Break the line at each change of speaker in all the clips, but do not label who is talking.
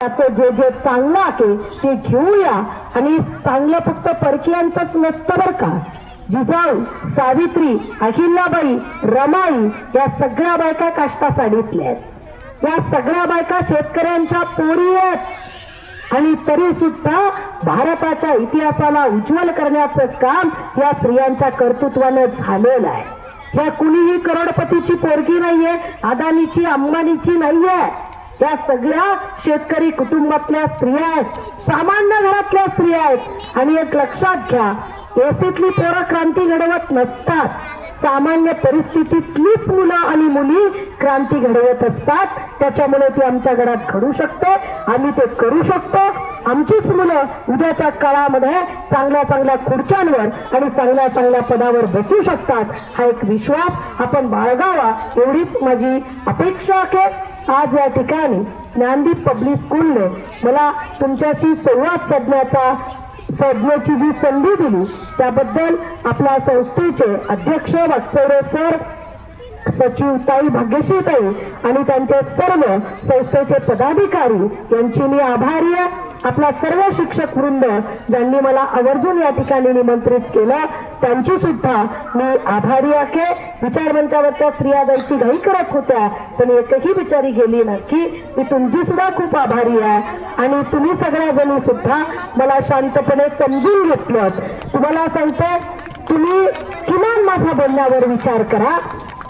त्याचं जे जे चांगलं आहे ते घेऊया. आणि चांगलं फक्त परकीयांचंच नसतं बरं का. जिजाऊ सावित्री अहिल्याबाई रमाई या सगळ्या बायका काष्टा साडीतल्या आहेत. या सगळ्या बायका शेतकऱ्यांच्या पोरी आहेत. आणि तरी सुद्धा भारताच्या इतिहासाला उज्ज्वल करण्याचं काम या स्त्रियांच्या कर्तृत्वानं झालेलं आहे. ह्या कुणीही करोडपतीची पोरगी नाहीये अदानीची अंबानीची नाहीये. या सगळ्या शेतकरी कुटुंबातल्या स्त्रिया आहेत. सामान्य घरातल्या स्त्रिया आहेत. आणि एक लक्षात घ्या एसीतली पोरं क्रांती घडवत नसतात. सामान्य परिस्थितीतलीच मुलं आणि मुली क्रांती घडवत असतात. त्याच्यामुळे ती आमच्या घरात घडू शकते. आम्ही ते करू शकतो. आमचीच मुलं उद्याच्या काळामध्ये चांगल्या चांगल्या खुर्च्यांवर आणि चांगल्या चांगल्या पदावर बसू शकतात. हा एक विश्वास आपण बाळगावा एवढीच माझी अपेक्षा आहे. आज या ठिकाणी ज्ञानदीप पब्लिक स्कूलने मला तुमच्याशी संवाद साधण्याचा साधण्याची जी संधी दिली त्याबद्दल आपल्या संस्थेचे अध्यक्ष वाकचौरे सर सचिव ताई भाग्यश्री ताई आणि त्यांचे सर्व संस्थेचे पदाधिकारी यांची मी आभारी आहे. आपला सर्व शिक्षक वृंद ज्यांनी मला आवर्जून या ठिकाणी निमंत्रित केलं त्यांची सुद्धा मी आभारी आहे. विचारमंचावरच्या स्त्रिया जायची घाई करत होत्या पण एकही बिचारी गेली नक्की मी तुमची सुद्धा खूप आभारी आहे. आणि तुम्ही सगळ्या जणी सुद्धा मला शांतपणे समजून घेतलं तुम्हाला सांगते तुम्ही किमान माझ्या बोलण्यावर विचार करा.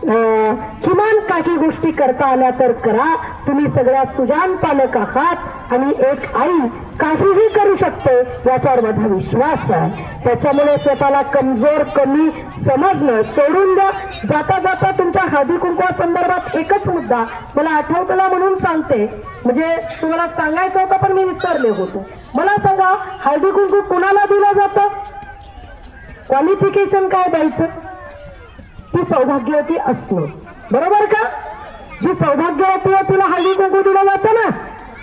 किमान काही गोष्टी करता आल्या तर करा. तुम्ही सगळ्या सुजान पालक आहात आणि एक आई काहीही करू शकते याच्यावर माझा विश्वास आहे. त्याच्यामुळे स्वतःला कमजोर कमी समजणं सोडून द्या. जाता जाता तुमच्या हळदी कुंकवा संदर्भात एकच मुद्दा मला आठवतला म्हणून सांगते. म्हणजे तुम्हाला सांगायचं होतं पण मी विसरले होतो. मला सांगा हळदी कुंकू कुणाला दिलं जातं? क्वालिफिकेशन काय द्यायचं? ती सौभाग्यवती असणं. बरोबर का? जी सौभाग्यवती आहे तिला हल्ली कुंकू दिलं जातं ना.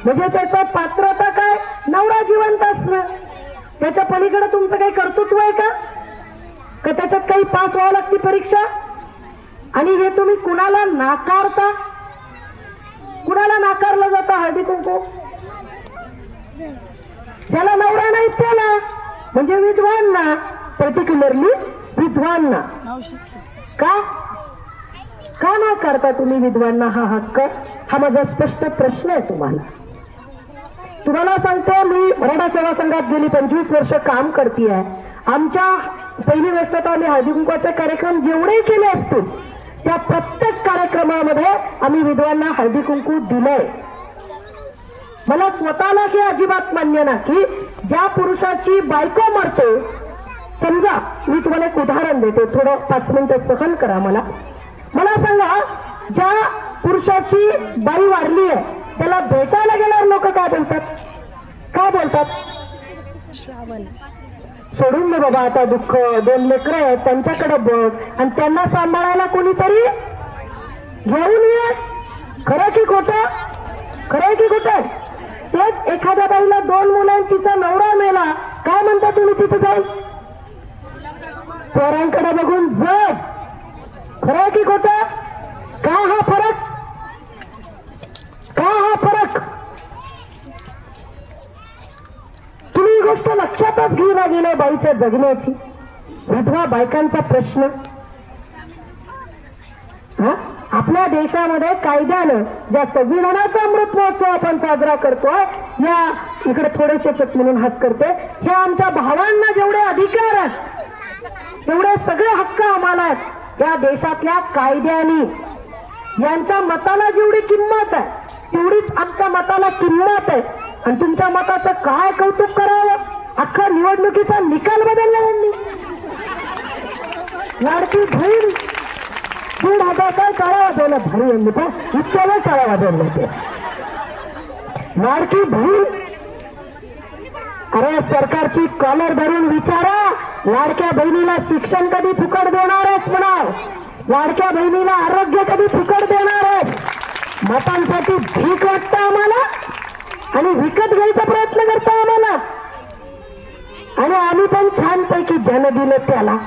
म्हणजे त्याचं पात्रता काय? नवरा जिवंत असणं. त्याच्या पलीकडे तुमचं काही कर्तृत्व आहे का? का त्याच्यात काही पास व्हावं लागते परीक्षा? आणि हे तुम्ही कुणाला नाकारता? कुणाला नाकारलं जातं हळदी कुंकू? ज्याला नवरा नाही त्याला. म्हणजे विद्वांना पर्टिक्युलरली विद्वांना का? का ना करता तुम्ही विद्वांना हा हक्क? हा माझा स्पष्ट प्रश्न आहे तुम्हाला. तुम्हाला सांगतो मी मराठा सेवा संघात गेली पंचवीस वर्ष काम करते आहे आमच्या पहिली गोष्ट तर आम्ही हळदीकुंकवाचे कार्यक्रम जेवढे केले असतील त्या प्रत्येक कार्यक्रमामध्ये आम्ही विद्वांना हळदी कुंकू दिलंय. मला स्वतःला हे अजिबात मान्य ना की ज्या पुरुषाची बायको मरते समजा मी तुम्हाला एक उदाहरण देते. थोडं पाच मिनिटं सहन करा मला. मला सांगा ज्या पुरुषाची बाई वारली आहे त्याला भेटायला गेल्यावर लोक काय बोलतात? काय बोलतात? सोडून दे बाबा आता दुःख. दोन लेकरं आहेत त्यांच्याकडे बघ. आणि त्यांना सांभाळायला कोणीतरी घेऊन ये. खरं की खोटं? खरं की खोटं? तेच एखाद्या बाईला दोन मुलं आणि तिचा नवरा मेला. काय म्हणता तुम्ही तिथे जाईल पोरांकडे बघून जग. खरं की खोट? का हा फरक? का हा फरक? तुम्ही गोष्ट लक्षातच घेऊन गेले बाईच्या जगण्याची. विधवा बायकांचा प्रश्न. हा? आपल्या देशामध्ये कायद्यानं ज्या संविधानाचा अमृत महोत्सव आपण साजरा करतोय या इकडे थोडेसे म्हणून हात करते हे आमच्या भावांना जेवढे अधिकार आहेत तेवढे सगळे हक्क आम्हाला या देशातल्या कायद्यानी यांच्या मताला जेवढी किंमत आहे तेवढीच आमच्या मताला किंमत आहे. आणि तुमच्या मताचं काय कौतुक करावं? अख्खा निवडणुकीचा निकाल बदलला यांनी. लाडकी बहीण दीड हजारचा टाळा वाजवला भारी यांनी पण. इतक्या वेळ टाळा वाजवले होते लाडकी बहीण अरे सरकारची कॉलर धरून विचारा. लाडक्या बहिणीला शिक्षण कधी फुकट देणार आहेस म्हणाव? लाडक्या बहिणीला आरोग्य कधी फुकट देणार आहेस? मतांसाठी भीक वाटतं आम्हाला? आणि विकत घ्यायचा प्रयत्न करतो आम्हाला? आणि आम्ही पण छानपैकी जन दिलं त्याला.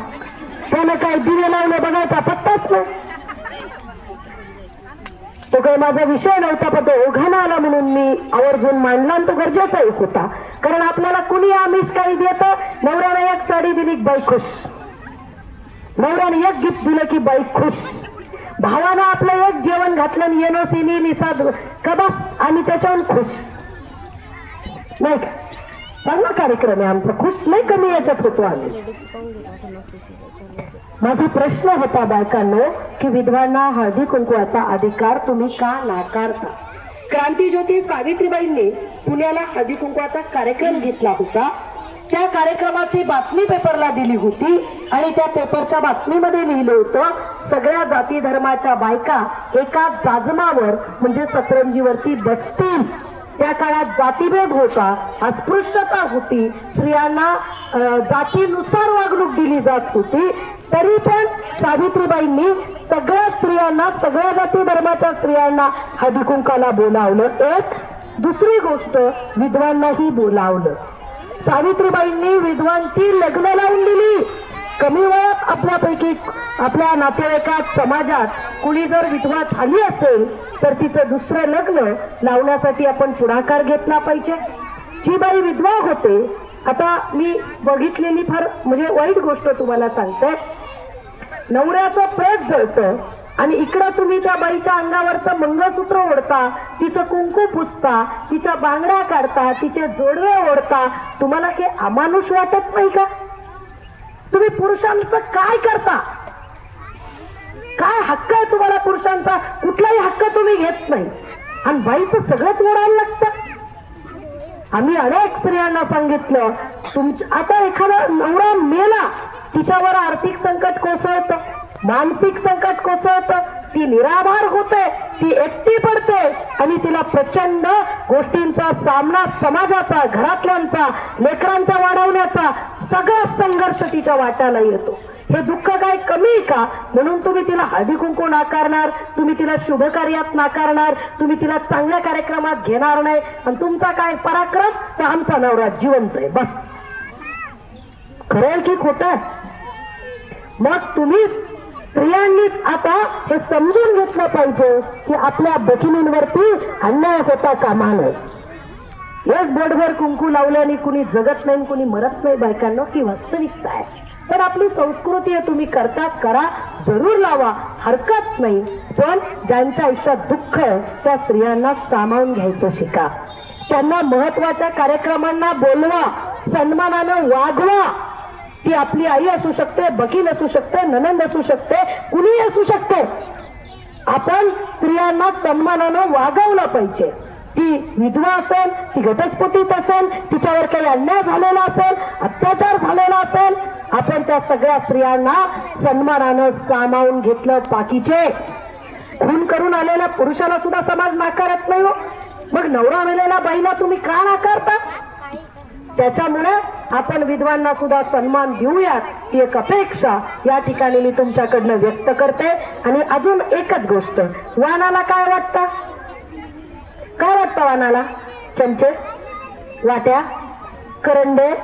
त्यानं काय दिवे लावलं बघायचा पत्ताच नाही. तो काही माझा विषय नव्हता पण तो ओघाना आला म्हणून मी आवर्जून मांडला आणि तो गरजेचा एक होता. कारण आपल्याला कुणी आमिष काही देत? नवऱ्याने एक साडी दिली बाई खुश. नवऱ्याने एक गिफ्ट दिलं की बाई खुश. भावानं आपलं एक जेवण घातलं आणि सिनी निसाद कबस आणि त्याच्याहून खुश. नाही का? चांगला कार्यक्रम आहे आमचा खुश नाही कमी याच्यात होतो आम्ही. माझा प्रश्न होता बायकांनो की विधवांना हळदी कुंकवाचा अधिकार तुम्ही का नाकारता? क्रांतीज्योती सावित्रीबाईंनी पुण्याला हळदी कुंकवाचा कार्यक्रम घेतला होता. त्या कार्यक्रमाची बातमी पेपरला दिली होती आणि त्या पेपरच्या बातमीमध्ये लिहिलं होतं सगळ्या जाती धर्माच्या बायका एका जाजमावर म्हणजे सतरंजीवरती बसतील त्या काळात जातीभेद होता. अस्पृश्यता होती. स्त्रियांना जातीनुसार वागणूक दिली जात होती. तरी पण सावित्रीबाईंनी सगळ्या स्त्रियांना सगळ्या जाती धर्माच्या स्त्रियांना हदिकुंकाला बोलावलं. एक दुसरी गोष्ट विधवांनाही बोलावलं. सावित्रीबाईंनी विधवांची लग्न लावून दिली. कमी वयात आपल्यापैकी आपल्या नातेवाईकात समाजात कुणी जर विधवा झाली असेल तर तिचं दुसरं लग्न लावण्यासाठी आपण पुढाकार घेतला पाहिजे. जी बाई विधवा होते आता मी बघितलेली फार म्हणजे वाईट गोष्ट तुम्हाला सांगते. नवऱ्याचं प्रेत जळतं आणि इकडं तुम्ही त्या बाईच्या अंगावरचं मंगळसूत्र ओढता तिचं कुंकू पुसता तिच्या बांगड्या काढता तिचे जोडवे ओढता तुम्हाला हे अमानुष वाटत नाही का? तुम्ही पुरुषांचं काय करता? काय हक्क आहे तुम्हाला पुरुषांचा? कुठलाही हक्क तुम्ही घेत नाही. आणि बाईचं सगळंच ओढायला लागतं. आम्ही अनेक स्त्रियांना सांगितलं तुमच्या आता एखादा नवरा मेला तिच्यावर आर्थिक संकट कोसळतं. मानसिक संकट कोसळतं. ती निराधार होते ती एकटी पडते आणि तिला प्रचंड गोष्टींचा सामना समाजाचा घरातल्यांचा लेकरांचा वाढवण्याचा सगळा संघर्ष तिच्या वाट्याला येतो. हे दुःख काय कमी आहे का? म्हणून तुम्ही तिला हळदी कुंकू नाकारणार तुम्ही तिला शुभ कार्यात नाकारणार तुम्ही तिला चांगल्या कार्यक्रमात घेणार नाही. आणि तुमचा काय पराक्रम? तर आमचा नवरा जिवंत आहे. बस. खरं की खोट मग तुम्हीच स्त्रियांनीच आता हे समजून घेतलं पाहिजे की आपल्या बहिणींवरती अन्याय होता कामा नये. एक बोटभर कुंकू लावल्याने कुणी जगत नाही कुणी मरत नाही बायकांना ती वास्तविकता आहे. पण आपली संस्कृती आहे तुम्ही करता करा जरूर लावा हरकत नाही. पण ज्यांच्या आयुष्यात दुःख आहे त्या स्त्रियांना सामावून घ्यायचं शिका. त्यांना महत्त्वाच्या कार्यक्रमांना बोलवा सन्मानानं वागवा. ती आपली आई असू शकते बकील असू शकते ननंद असू शकते कुणीही असू शकते. आपण स्त्रियांना सन्मानानं वागवलं पाहिजे. ती विधवा असेल ती घटस्फोटीत असेल तिच्यावर काही अन्याय झालेला असेल अत्याचार झालेला असेल आपण त्या सगळ्या स्त्रियांना सन्मानानं सामावून घेतलं बाकीचे. खून करून आलेल्या पुरुषाला सुद्धा समाज नाकारत नाही हो. मग नवरा आलेल्या बाईला तुम्ही का नाकारता? त्याच्यामुळे आपण विद्वांना सुद्धा सन्मान देऊयात ही एक अपेक्षा या ठिकाणी मी तुमच्याकडनं व्यक्त करते. आणि अजून एकच गोष्ट वानाला काय वाटतं? काय वाटतं वानाला? चमचे वाट्या करंडे?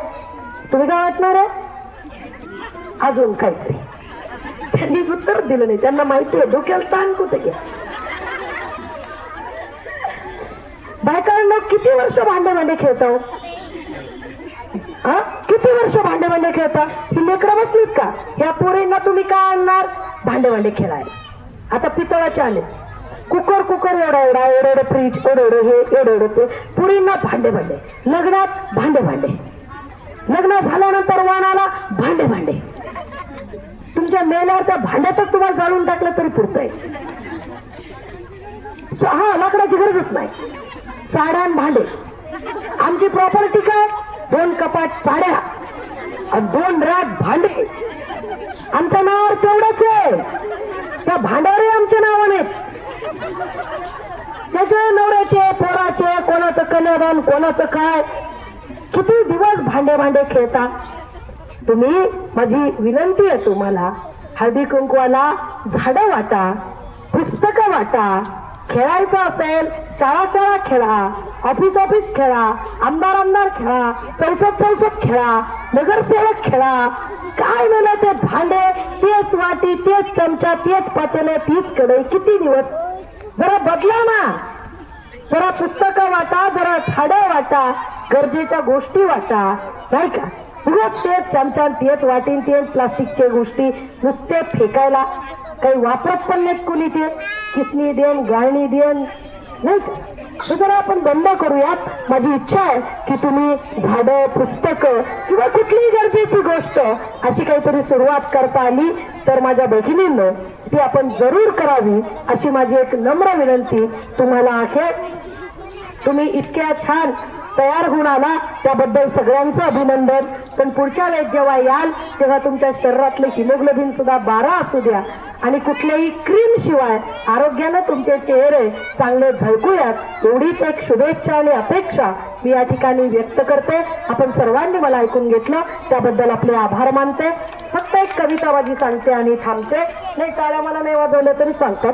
तुम्ही काय वाटणार आहे? अजून काहीतरी. त्यांनी उत्तर दिलं नाही. त्यांना माहिती आहे डोक्याला ताण कुठे घ्या बायकांना किती वर्ष भांडे भांडे खेळतो हो? हा? किती वर्ष भांडे भांडे खेळता? ही लेकरं बसलीत का? या पोरींना तुम्ही काय आणणार? भांडे भांडे खेळायला. आता पितळाचे आले. कुकर कुकर एवढा एवढा एवढं फ्रीज एवढं हे एवढं ते. पुरींना भांडे भांडे. लग्नात भांडे भांडे. लग्न झाल्यानंतर वाणाला भांडे भांडे. तुमच्या मेल्यावर त्या भांड्यातच तुम्हाला जाळून टाकलं तरी पुरतंय. हा लाकडाची गरजच नाही. साड्या भांडे. आमची प्रॉपर्टी काय? दोन कपाट साड्या दोन रात भांडे. आमच्या नावावर तेवढंच आहे. त्या भांड्या आमच्या नावाने त्याचे नवऱ्याचे पोराचे कोणाचं कन्यादान कोणाचं काय? किती दिवस भांडे भांडे खेळता? तुम्ही माझी विनंती आहे तुम्हाला हळदी कुंकवाला झाडं वाटा पुस्तकं वाटा खेळायचं असेल शाळा शाळा खेळा ऑफिस ऑफिस खेळा आमदार आमदार खेळा संसद संसद खेळा नगरसेवक खेळा काय म्हणा ते भांडे तेच वाटी तेच चमचा तेच पातेलं तीच कढई किती दिवस? जरा बदला ना. जरा पुस्तकं वाटा जरा झाडं वाटा गरजेच्या गोष्टी वाटा नाही का? उगाच तेच छान तेच वाटीन तेच प्लास्टिकच्या गोष्टी नुसते फेकायला. काही वापरत पण नाहीत कुणी ते. किसणी देन गाळणी देन नाही का? जरा आपण बंद करूयात. माझी इच्छा आहे की तुम्ही झाडं पुस्तकं किंवा कुठलीही गरजेची गोष्ट अशी काहीतरी सुरुवात करता आली तर माझ्या भगिनींनो ती आपण जरूर करावी अशी माझी एक नम्र विनंती तुम्हाला आहे. तुम्ही इतक्या छान तयार होऊन आला. त्याबद्दल सगळ्यांचं अभिनंदन. पण पुढच्या वेळेस जेव्हा याल तेव्हा तुमच्या शरीरातलं हिमोग्लोबिन सुद्धा बारा असू द्या. आणि कुठल्याही क्रीम शिवाय आरोग्यानं तुमचे चेहरे चांगले झळकूयात एवढीच एक शुभेच्छा आणि अपेक्षा मी या ठिकाणी व्यक्त करते. आपण सर्वांनी मला ऐकून घेतलं त्याबद्दल आपले आभार मानते. फक्त एक कविता माझी सांगते आणि थांबते. नाही टाळ्या मला नाही वाजवल्या तरी चालतात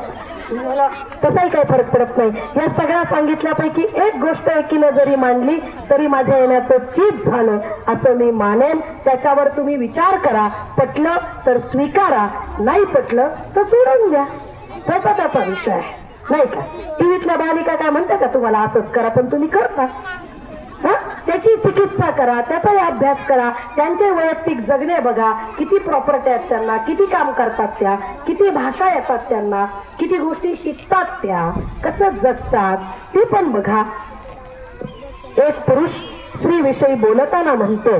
मला तसाही काही फरक पडत नाही. या सगळ्या सांगितल्यापैकी एक गोष्ट एकीनं जरी मांडली तरी माझ्या येण्याचं चीज झालं असं मी मानेन. त्याच्यावर तुम्ही विचार करा. पटलं तर स्वीकारा. नाही पटलं तर सोडून द्या. त्याचा त्याचा विषय आहे. नाही का? टीव्हीतल्या बालिका काय म्हणतात का? तुम्हाला असंच करा पण तुम्ही करता. त्याची चिकित्सा करा त्याचाही अभ्यास करा त्यांचे वैयक्तिक जगणे बघा किती प्रॉपर्टी आहेत त्यांना किती काम करतात त्या किती भाषा येतात त्यांना किती गोष्टी शिकतात त्या कसं जगतात ते पण बघा. एक पुरुष स्त्री विषयी बोलताना म्हणतो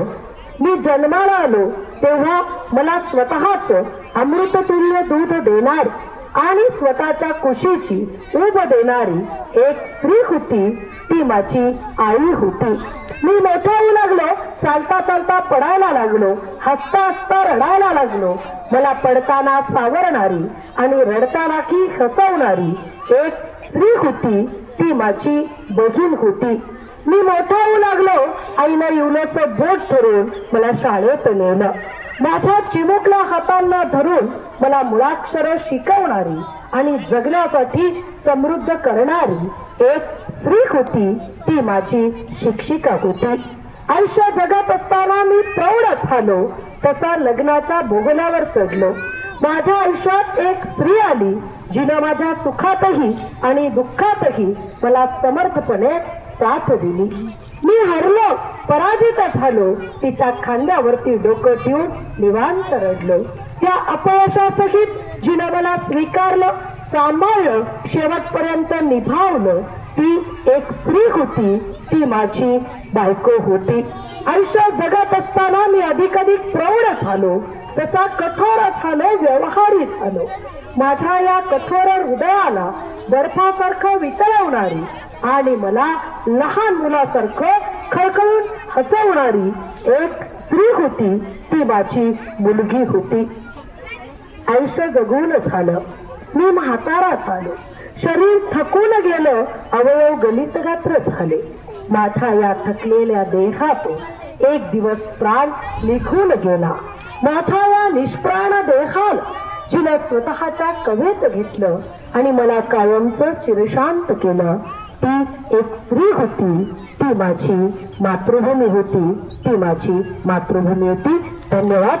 मी जन्माला आलो तेव्हा मला स्वतःच अमृततुल्य दूध देणार आणि स्वतःच्या कुशीची उब देणारी एक स्त्री होती ती माझी आई होती. मी मोठा होऊ लागलो चालता चालता पडायला लागलो हसता हसता रडायला लागलो. मला पडताना सावरणारी आणि रडताना की हसवणारी एक स्त्री होती ती माझी बहीण होती. मी मोठा होऊ लागलो आईनं येऊनच बोट धरून मला शाळेत नेलं. माझ्या चिमुकल्या हातांना धरून मला मुळाक्षर शिकवणारी आणि जगण्यासाठी समृद्ध करणारी एक स्त्री होती ती माझी शिक्षिका होती. आयुष्य जगत असताना मी प्रौढ झालो तसा लग्नाच्या बोगल्यावर चढलो. माझ्या आयुष्यात एक स्त्री आली जिनं माझ्या सुखातही आणि दुःखातही मला समर्थपणे साथ दिली. मी हरलो पराजित झालो. तिच्या खांद्यावरती डोकं ठेवून निवांत रडलो. त्या अपयशासहित जिनं मला स्वीकारलं सांभाळलं शेवटपर्यंत निभावलं. ती एक स्त्री होती. ती माझी बायको होती. आयुष्य जगत असताना मी अधिक अधिक प्रौढ झालो. तसा कठोर झालो व्यवहारी झालो. माझ्या या कठोर हृदयाला बर्फासारखं वितळवणारी आणि मला लहान मुलासारखं खळखळून हसवणारी एक स्त्री होती. ती माझी मुलगी होती. आयुष्य जगून झालं. मी म्हातारा झालो. शरीर थकून गेलं. अवयव गलित गात्र झाले. माझ्या या थकलेल्या देहातून एक दिवस प्राण निघून गेला. माझ्या या निष्प्राण देहान जिनं स्वतःच्या कवेत घेतलं आणि मला कायमचं चिरशांत केलं. ती एक स्त्री होती. ती माझी मातृभूमी होती. ती माझी मातृभूमी होती. धन्यवाद.